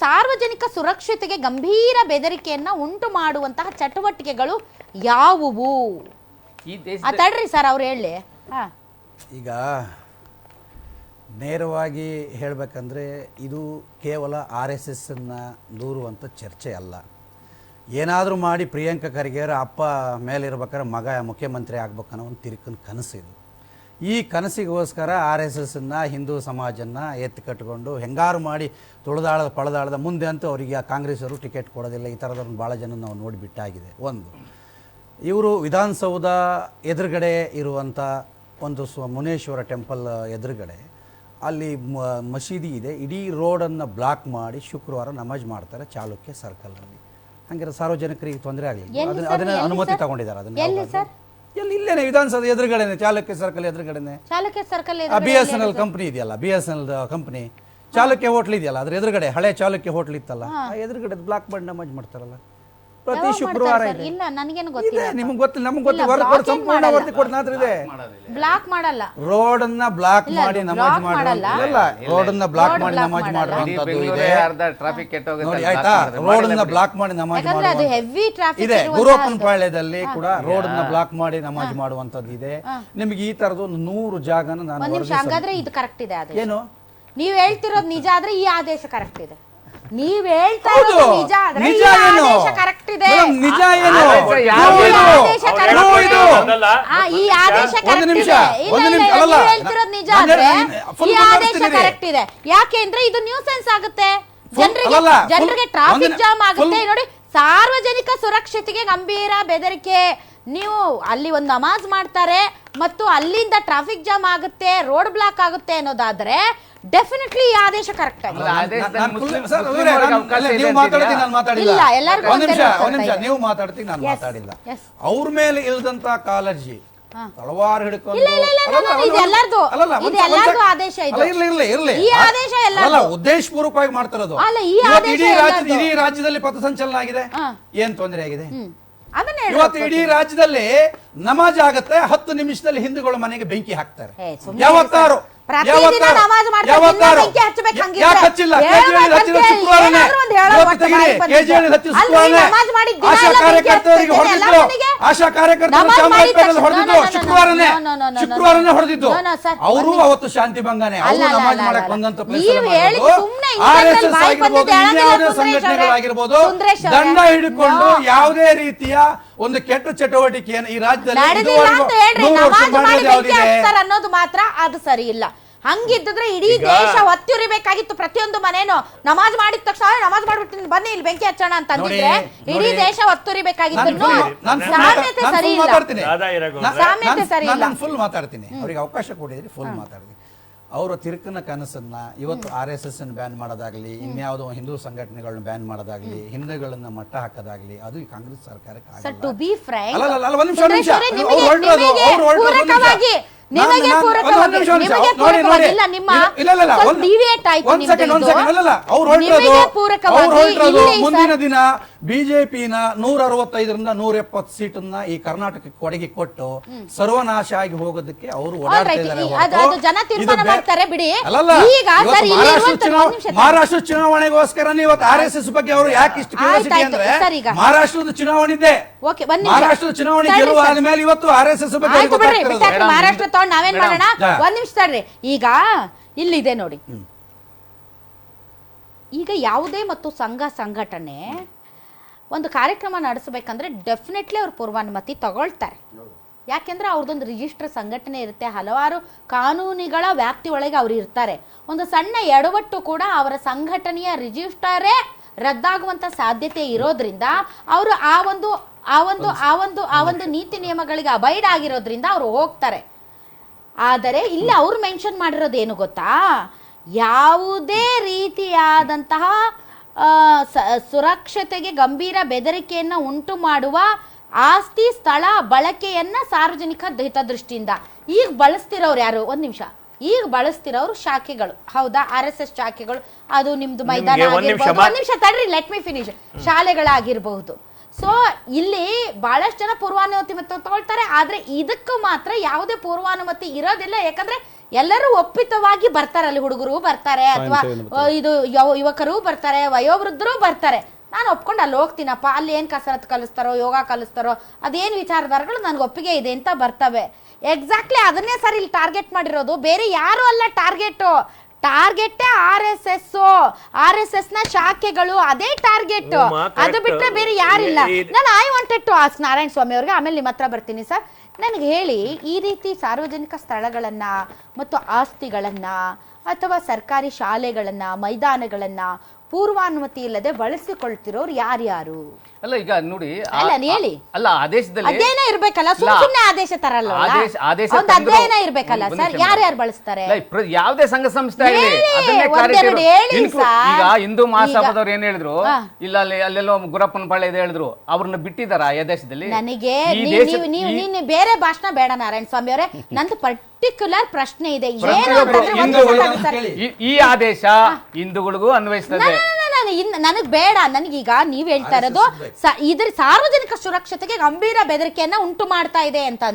ಸಾರ್ವಜನಿಕ ಸುರಕ್ಷತೆಗೆ ಗಂಭೀರ ಬೆದರಿಕೆಯನ್ನ ಉಂಟು ಮಾಡುವಂತಹ ಚಟುವಟಿಕೆಗಳು ಯಾವುವು? ಈ ತಡ್ರಿ ಸರ್ ಅವ್ರು ಹೇಳಿ. ಹಾ. ಈಗ ನೇರವಾಗಿ ಹೇಳಬೇಕಂದ್ರೆ ಇದು ಕೇವಲ ಆರ್ ಎಸ್ ಎಸ್ಸನ್ನು ದೂರುವಂಥ ಚರ್ಚೆ ಅಲ್ಲ. ಏನಾದರೂ ಮಾಡಿ ಪ್ರಿಯಾಂಕಾ ಖರ್ಗೆಯವರ ಅಪ್ಪ ಮೇಲಿರ್ಬೇಕಾದ್ರೆ ಮಗ ಮುಖ್ಯಮಂತ್ರಿ ಆಗ್ಬೇಕನ್ನೋ ಒಂದು ತಿರುಕನ ಕನಸು ಇದು. ಈ ಕನಸಿಗೋಸ್ಕರ ಆರ್ ಎಸ್ ಎಸ್ಸನ್ನು ಹಿಂದೂ ಸಮಾಜನ್ನು ಎತ್ತಿ ಕಟ್ಟಿಕೊಂಡು ಹೆಂಗಾರು ಮಾಡಿ ತುಳಿದಾಳದ ಪಳದಾಳದ ಮುಂದೆ ಅಂತೂ ಅವರಿಗೆ ಆ ಕಾಂಗ್ರೆಸ್ಸವರು ಟಿಕೆಟ್ ಕೊಡೋದಿಲ್ಲ. ಈ ಥರದವ್ರನ್ನ ಭಾಳ ಜನ ನಾವು ನೋಡಿಬಿಟ್ಟಾಗಿದೆ ಒಂದು ಇವರು ವಿಧಾನಸೌಧ ಎದುರುಗಡೆ ಇರುವಂಥ ಒಂದು ಸ್ವ ಮುನೇಶ್ವರ ಟೆಂಪಲ್ ಎದುರುಗಡೆ ಅಲ್ಲಿ ಮ- ಮಸೀದಿ ಇದೆ. ಇಡೀ ರೋಡನ್ನು ಬ್ಲಾಕ್ ಮಾಡಿ ಶುಕ್ರವಾರ ನಮಾಜ್ ಮಾಡ್ತಾರೆ ಚಾಲುಕ್ಯ ಸರ್ಕಲಲ್ಲಿ. ಹಂಗಿರೋ ಸಾರ್ವಜನಿಕರಿಗೆ ತೊಂದರೆ ಆಗಲಿ ಅದನ್ನು ಅನುಮತಿ? ತಗೊಂಡಿದ್ದಾರೆ. ಅದನ್ನ ಎಲ್ಲಿ ಇಲ್ಲೇನೆ ವಿಧಾನಸೌಧ ಎದುರುಗಡೆನೆ Chalukya circle ಎದುರುಗಡೆನೆ. Chalukya circle B S N L company ಇದೆಯಲ್ಲ B S N L company Chalukya hotel ಇದೆಯಲ್ಲ ಅದ್ರ ಎದುರುಗಡೆ ಹಳೆ ಚಾಲುಕ್ಯ ಹೋಟ್ಲ್ ಇತ್ತಲ್ಲ ಆ ಎದುರುಗಡೆ ಬ್ಲಾಕ್ ಬಂಡ್ ನಮಾಜ್ ಮಾಡ್ತಾರಲ್ಲ. ಪ್ರತಿ ಶುಕ್ರವಾರ ಇದೆ. ಇಲ್ಲ ನನಗೇನು ಗೊತ್ತಿಲ್ಲ ನಿಮ್ಗೆ ಗೊತ್ತಿಲ್ಲ. ನಮ್ಗೆ ಗೊತ್ತಿಲ್ಲ. ವರದಿ ಏನ್ ಸಂಪೂರ್ಣ. ವರದಿ ಕೊಟ್ಟು ಮಾತ್ರ ಇದೆ. ಬ್ಲಾಕ್ ಮಾಡಲ್ಲ ರೋಡ್ ಅನ್ನ ಬ್ಲಾಕ್ ಮಾಡಿ ನಮಾಜ್ ಮಾಡಲ್ಲ. ಇಲ್ಲ ರೋಡ್ ಅನ್ನ ಬ್ಲಾಕ್ ಮಾಡಿ ನಮಾಜ್. ಮಾಡುವಂತದ್ದು ಇದೆ. ಅರ್ಧ ಟ್ರಾಫಿಕ್ ನೋಡಿ ಆಯ್ತಾ? ರೋಡ್ ಅನ್ನ ಬ್ಲಾಕ್ ಮಾಡಿ ನಮಾಜ್ ಯಾಕಂದ್ರೆ ಅದು ಹೆವಿ ಟ್ರಾಫಿಕ್ ಇದೆ. ಗುರುಪನ್ ಪಾಳ್ಯದಲ್ಲಿ ಕೂಡ ರೋಡ್ ಅನ್ನ ಬ್ಲಾಕ್ ಮಾಡಿ ನಮಾಜ್ ಮಾಡುವಂತದ್ದು ಇದೆ. ನಿಮಗೆ ಈ ತರದ ಒಂದು ನೂರು ಜಾಗನ ನಾನು ಒಂದು ನಿಮಿಷ ವರದಿ ಇದು ಕರೆಕ್ಟ್ ಇದೆ ಆದೇಶ. ಏನು? ನೀವ್ ಹೇಳ್ತಿರೋದು ನಿಜ ಆದ್ರೆ ಈ ಆದೇಶ ಕರೆಕ್ಟ್ ಇದೆ. ನೀವ್ ಹೇಳ್ತಾ ಇರೋದು ನಿಜ ಆದ್ರೆ ನಿಜ ಈ ಆದೇಶ ನಿಜ ಏನು. ಆ, ಈ ಆದೇಶ ಒಂದು correct ನಿಮಿಷ, ಇದೆ. ಇಲ್ಲ, ಒಂದು ಇಲ್ಲ, ನಿಮಿಷ, ಇಲ್ಲ, ಅಲ್ಲಲ್ಲ. ನೀವ್ ಹೇಳ್ತಿರೋದು ನಿಜ ನಾನು ಆದ್ರೆ ಹೇಳ್ತೀನಿ, full ಈ ಆದೇಶ ಮಾತಾಡ್ತೀನಿ. ಕರೆಕ್ಟ್ ಇದೆ ಯಾಕೆಂದ್ರೆ ಇದು ನ್ಯೂಸೆನ್ಸ್ ಆಗುತ್ತೆ Full- ಜನರಿಗೆ ಅಲ್ಲಲ್ಲ, full- ಜನರಿಗೆ ಟ್ರಾಫಿಕ್ ಜಾಮ್ ಆಗುತ್ತೆ full- ನೋಡಿ ಸಾರ್ವಜನಿಕ ಸುರಕ್ಷತೆಗೆ ಗಂಭೀರ ಬೆದರಿಕೆ ನೀವು ಅಲ್ಲಿ ಒಂದು ನಮಾಜ್ ಮಾಡ್ತಾರೆ ಮತ್ತು ಅಲ್ಲಿಂದ ಟ್ರಾಫಿಕ್ ಜಾಮ್ ಆಗುತ್ತೆ ರೋಡ್ ಬ್ಲಾಕ್ ಆಗುತ್ತೆ ಅನ್ನೋದಾದ್ರೆ ಡೆಫಿನೆಟ್ಲಿ ಈ ಆದೇಶ ಕರೆಕ್ಟ್ ಆಗಿದೆ. ಇಲ್ಲ, ಎಲ್ಲರಿಗೂ ನಿಮಿಷ. ನೀವು ಮಾತಾಡ್ತೀನಿ ನಾನು ಮಾತಾಡಿಲ್ಲ. ಅವ್ರ ಮೇಲೆ ಇಲ್ದಂತ ಕಾಳಜಿ ತಳವಾರ ಹಿಡ್ಕೊಂಡು ಉದ್ದೇಶಪೂರ್ವಕವಾಗಿ ಮಾಡ್ತಿರೋದು. ಅಲ್ಲ, ಈ ಆದೇಶ ಇಡೀ ಇಡೀ ರಾಜ್ಯದಲ್ಲಿ ಪಥಸಂಚಲನ ಆಗಿದೆ. ಏನ್ ತೊಂದರೆ ಆಗಿದೆ? ಇವತ್ತು. ಇಡೀ ರಾಜ್ಯದಲ್ಲಿ ನಮಾಜ್ ಆಗತ್ತೆ ಹತ್ತು ನಿಮಿಷದಲ್ಲಿ ಹಿಂದೂಗಳು ಮನೆಗೆ ಬೆಂಕಿ ಹಾಕ್ತಾರೆ. ಯಾವತ್ತಾರು. ಪ್ರತಿದಿನ? ನಮಾಜ್ ಮಾಡ್ತಾರೆ, ಬೆಂಕಿ ಹಚ್ಚಬೇಕು ಹಂಗಿದ್ರೆ. ಯಾಕೆ ಹಚ್ಚಿಲ್ಲ ಶುಕ್ರವಾರನೇ. ಆಶಾ ಕಾರ್ಯಕರ್ತರು ಹೊಡೆದಿದ್ರು ಶುಕ್ರವಾರನೇ. ಶುಕ್ರವಾರನೇ ಹೊಡೆದಿದ್ದು ಅವರು ಅವತ್ತು ಶಾಂತಿ ಭಂಗನೆ ಅವರು ನಮಾಜ್ ಮಾಡಕ್. ಬಂದಂತ ಆರ್ ಎಸ್ ಎಸ್ ಆಗಿರ್ಬೋದು ಇನ್ಯಾವುದೇ. ಸಂಘಟನೆಗಳಾಗಿರ್ಬೋದು. ದಂಡ ಹಿಡ್ಕೊಂಡು. ಯಾವುದೇ ರೀತಿಯ ಒಂದು ಕೆಟ್ಟ ಚಟುವಟಿಕೆಯನ್ನು ಈ ರಾಜ್ಯದಲ್ಲಿ ಅನ್ನೋದು ಮಾತ್ರ ಅದು ಸರಿ ಇಲ್ಲ ಹಂಗಿದ್ದಿದ್ರೆ ಇಡೀ ದೇಶ ಒತ್ತಿರಿಬೇಕಾಗಿತ್ತು ಪ್ರತಿಯೊಂದು ಮನೇನು. ನಮಾಜ್ ಮಾಡಿದ ತಕ್ಷಣ ನಮಾಜ್ ಮಾಡ್ಬಿಡ್ತೀನಿ ಬನ್ನಿ ಇಲ್ಲಿ ಬೆಂಕಿ ಹಚ್ಚೋಣ ಅಂತ ಅಂದಿದ್ರೆ ಇಡೀ ದೇಶ ಒತ್ತುರಿಬೇಕಾಗಿತ್ತು. ಸಾಮ್ಯತೆ ಸರಿ ನಾನು ಇಲ್ಲ ಸಾಮ್ಯತೆ ಸರಿ ಇಲ್ಲ. ಫುಲ್ ಮಾತಾಡ್ತೀನಿ. ಅವ್ರಿಗೆ ಅವಕಾಶ ಕೊಡಿದ್ರಿ ಫುಲ್ ಮಾತಾಡ್ತೀನಿ ಅವರ ತಿರುಕನ ಕನಸನ್ನ ಇವತ್ತು ಆರ್ ಎಸ್ ಎಸ್ ಬ್ಯಾನ್ ಮಾಡೋದಾಗ್ಲಿ ಇನ್ಯಾವುದೋ ಹಿಂದೂ ಸಂಘಟನೆಗಳನ್ನ ಬ್ಯಾನ್ ಮಾಡೋದಾಗ್ಲಿ ಹಿಂದೂಗಳನ್ನ ಮಟ್ಟ ಹಾಕೋದಾಗ್ಲಿ ಅದು ಈ ಕಾಂಗ್ರೆಸ್ ಸರ್ಕಾರಕ್ಕೆ ನಿಮಗೆ- ಮುಂದಿನ ದಿನ ಬಿಜೆಪಿನ ನೂರ ಅರವತ್ತೈದರಿಂದ ನೂರ ಎಪ್ಪತ್ತು ಸೀಟನ್ನ ಈ ಕರ್ನಾಟಕಕ್ಕೆ ಕೊಡುಗೆ ಕೊಟ್ಟು ಸರ್ವನಾಶ ಆಗಿ ಹೋಗೋದಕ್ಕೆ ಅವರು ಮಹಾರಾಷ್ಟ್ರ ಚುನಾವಣೆಗೋಸ್ಕರ ಇವತ್ತು ಆರ್ ಎಸ್ ಎಸ್ ಬಗ್ಗೆ ಅವರು ಯಾಕೆ ಇಷ್ಟು ಕ್ಯೂರಿಯಾಸಿಟಿ. ಅಂದ್ರೆ. ಮಹಾರಾಷ್ಟ್ರದ ಚುನಾವಣೆ ಇದೆ. ಮಹಾರಾಷ್ಟ್ರದ ಚುನಾವಣೆ ಗೆಲುವ ಆದ್ಮೇಲೆ ಇವತ್ತು ಆರ್ ಎಸ್ ಎಸ್ ಬಗ್ಗೆ ಮಹಾರಾಷ್ಟ್ರ ತಗೊಂಡ್ ನಾವೇನ್ ಮಾಡೋಣ? ಒಂದ್ ನಿಮಿಷ ತಡ್ರಿ. ಈಗ ಇಲ್ಲಿದೆ ನೋಡಿ. ಈಗ ಯಾವುದೇ ಮತ್ತು ಸಂಘ ಸಂಘಟನೆ ಒಂದು ಕಾರ್ಯಕ್ರಮ ನಡೆಸಬೇಕಂದ್ರೆ ಡೆಫಿನೆಟ್ಲಿ ಅವ್ರು ಪೂರ್ವಾನುಮತಿ ತಗೊಳ್ತಾರೆ. ಯಾಕೆಂದ್ರೆ ಅವ್ರದ್ದೊಂದು ರಿಜಿಸ್ಟರ್ ಸಂಘಟನೆ ಇರುತ್ತೆ. ಹಲವಾರು ಕಾನೂನುಗಳ ವ್ಯಾಪ್ತಿ ಒಳಗೆ ಅವ್ರು ಇರ್ತಾರೆ. ಒಂದು ಸಣ್ಣ ಎಡವಟ್ಟು ಕೂಡ ಅವರ ಸಂಘಟನೆಯ ರಿಜಿಸ್ಟರೇ ರದ್ದಾಗುವಂತ ಸಾಧ್ಯತೆ ಇರೋದ್ರಿಂದ ಅವರು ಆ ಒಂದು ಆ ಒಂದು ಆ ಒಂದು ಆ ಒಂದು ನೀತಿ ನಿಯಮಗಳಿಗೆ ಅಬೈಡ್ ಆಗಿರೋದ್ರಿಂದ ಅವರು ಹೋಗ್ತಾರೆ. ಆದರೆ ಇಲ್ಲಿ ಅವ್ರು ಮೆನ್ಷನ್ ಮಾಡಿರೋದೇನು ಏನು ಗೊತ್ತಾ? ಯಾವುದೇ ರೀತಿಯಾದಂತಹ ಸುರಕ್ಷತೆಗೆ ಗಂಭೀರ ಬೆದರಿಕೆಯನ್ನ ಉಂಟು ಮಾಡುವ ಆಸ್ತಿ ಸ್ಥಳ ಬಳಕೆಯನ್ನ ಸಾರ್ವಜನಿಕ ಹಿತದೃಷ್ಟಿಯಿಂದ. ಈಗ ಬಳಸ್ತಿರೋರು ಯಾರು? ಒಂದ್ ನಿಮಿಷ. ಈಗ ಬಳಸ್ತಿರೋರು ಶಾಖೆಗಳು. ಹೌದಾ? ಆರ್ ಎಸ್ ಎಸ್ ಶಾಖೆಗಳು. ಅದು ನಿಮ್ದು ಮೈದಾನ ಒಂದ್ ನಿಮಿಷ ತಡ್ರಿ ಲೆಟ್ ಮಿ ಫಿನಿಶ್ ಶಾಲೆಗಳಾಗಿರಬಹುದು. ಸೊ ಇಲ್ಲಿ ಬಹಳಷ್ಟು ಜನ ಪೂರ್ವಾನುಮತಿ ಮತ್ತು ತಗೊಳ್ತಾರೆ ಆದ್ರೆ ಇದಕ್ಕೂ ಮಾತ್ರ ಯಾವುದೇ ಪೂರ್ವಾನುಮತಿ ಇರೋದಿಲ್ಲ. ಯಾಕಂದ್ರೆ ಎಲ್ಲರೂ ಒಪ್ಪಿತವಾಗಿ ಬರ್ತಾರೆ ಅಲ್ಲಿ ಹುಡುಗರು ಬರ್ತಾರೆ ಅಥವಾ ಇದು ಯವ- ಯುವಕರು ಬರ್ತಾರೆ ವಯೋವೃದ್ಧರು ಬರ್ತಾರೆ. ನಾನು ಒಪ್ಕೊಂಡು ಅಲ್ಲಿ ಹೋಗ್ತೀನಪ್ಪ ಅಲ್ಲಿ ಏನು ಕಸರತ್ ಕಲಿಸ್ತಾರೋ ಯೋಗ ಕಲಿಸ್ತಾರೋ ಅದೇನು ವಿಚಾರಧಾರೆಗಳು ನನಗೆ ಒಪ್ಪಿಗೆ ಇದೆ ಅಂತ ಬರ್ತವೆ. ಎಕ್ಸಾಕ್ಟ್ಲಿ ಅದನ್ನೇ ಸರ್ ಇಲ್ಲಿ ಟಾರ್ಗೆಟ್ ಮಾಡಿರೋದು. ಬೇರೆ ಯಾರು ಅಲ್ಲ target target R S S R S ಎಸ್ನ ಶಾಖೆಗಳು ಅದೇ ಟಾರ್ಗೆಟ್. ಅದು. ಬಿಟ್ರೆ ಬೇರೆ ಯಾರಿಲ್ಲ. ನಾನು I wanted to ask Narayana Swamy ಅವ್ರಿಗೆ ಆಮೇಲೆ ನಿಮ್ಮ ಹತ್ರ ಬರ್ತೀನಿ ಸರ್. ನನಗೆ ಹೇಳಿ ಈ ರೀತಿ ಸಾರ್ವಜನಿಕ ಸ್ಥಳಗಳನ್ನ ಮತ್ತು ಆಸ್ತಿಗಳನ್ನ ಅಥವಾ ಸರ್ಕಾರಿ ಶಾಲೆಗಳನ್ನ ಮೈದಾನಗಳನ್ನ ಪೂರ್ವಾನುಮತಿ ಇಲ್ಲದೆ ಬಳಸಿಕೊಳ್ತಿರೋರು ಯಾರ್ಯಾರು? ಅಲ್ಲ ಈಗ ನೋಡಿ ಆ- ಅಲ್ಲ, ನೀ ಹೇಳಿ. ಅಲ್ಲ ಆದೇಶದಲ್ಲಿ ಅಧ್ಯಯನ ಇರ್ಬೇಕಲ್ಲ ಸುಮ್ ಇಲ್ಲ. ಸುಮ್ನೆ ಆದೇಶ ತರಲ್ಲ ಆದೇಶ ಆದೇಶ ಒಂದು ತಂದ್ರು. ಅಧ್ಯಯನ ಇರ್ಬೇಕಲ್ಲ ಒಂದು ಸರ್ ನಿಮಿಷ ಯಾರ್ಯಾರು ಬಳಸ್ತಾರೆ ಇಲ್ಲ, ಪ್ರ- ಯಾವುದೇ ಸಂಘ ಸಂಸ್ಥೆ ಆಗಲಿ ಹೇಳಿ, ಅದನ್ನೇ ಒಂದೆರಡು ಕಾರ್ಯಕ್ರಮ- ಹೇಳಿ ಇನ್ಕ್ಲು- ಸರ್. ಈಗ ಹಿಂದೂ ಮಹಾಸಭಾದವ್ರು ಏನ್ ಹೇಳಿದ್ರು ಹಾ. ಇಲ್ಲ ಅಲ್ಲಿ ಅಲ್ಲೆಲ್ಲೋ ಗುರಪ್ಪನ ಪಾಳ್ಯ ಇದೆ ಹೇಳಿದ್ರು ಅವ್ರನ್ನ ಬಿಟ್ಟಿದಾರ ಆ ದೇಶದಲ್ಲಿ ನನಗೆ ಈ ನೀವ್- ದೇಶ- ನೀವು ನೀವು ಈ- ನೀನು ಬೇರೆ ಭಾಷಣ ಬೇಡ ನಾರಾಯಣ ಸ್ವಾಮಿ ಅವರೇ ನಂದು ಪರ್ಟಿಕ್ಯುಲರ್ ಪ್ರಶ್ನೆ ಇದೆ ಏನು ಪ್ರತಿಯೊಬ್ರು ಅಂತಂದ್ರೆ ಒಂದು ಹಿಂದೂಗಳು ಸೆಕೆಂಡ್ ಸರ್. ಈ- ಈ ಆದೇಶ ಹಿಂದೂಗಳಿಗೂ ಅನ್ವಯಿಸ್ತದೆ ನನಗೆ ಬೇಡ ನನಗೀಗ ನೀವ್ ಹೇಳ್ತಾ ಇರೋದು ಸ- ಇದ್ರ ಸಾರ್ವಜನಿಕ ಸುರಕ್ಷತೆಗೆ ಗಂಭೀರ ಬೆದರಿಕೆಯನ್ನ ಉಂಟು ಮಾಡ್ತಾ ಇದೆ ಅಂತ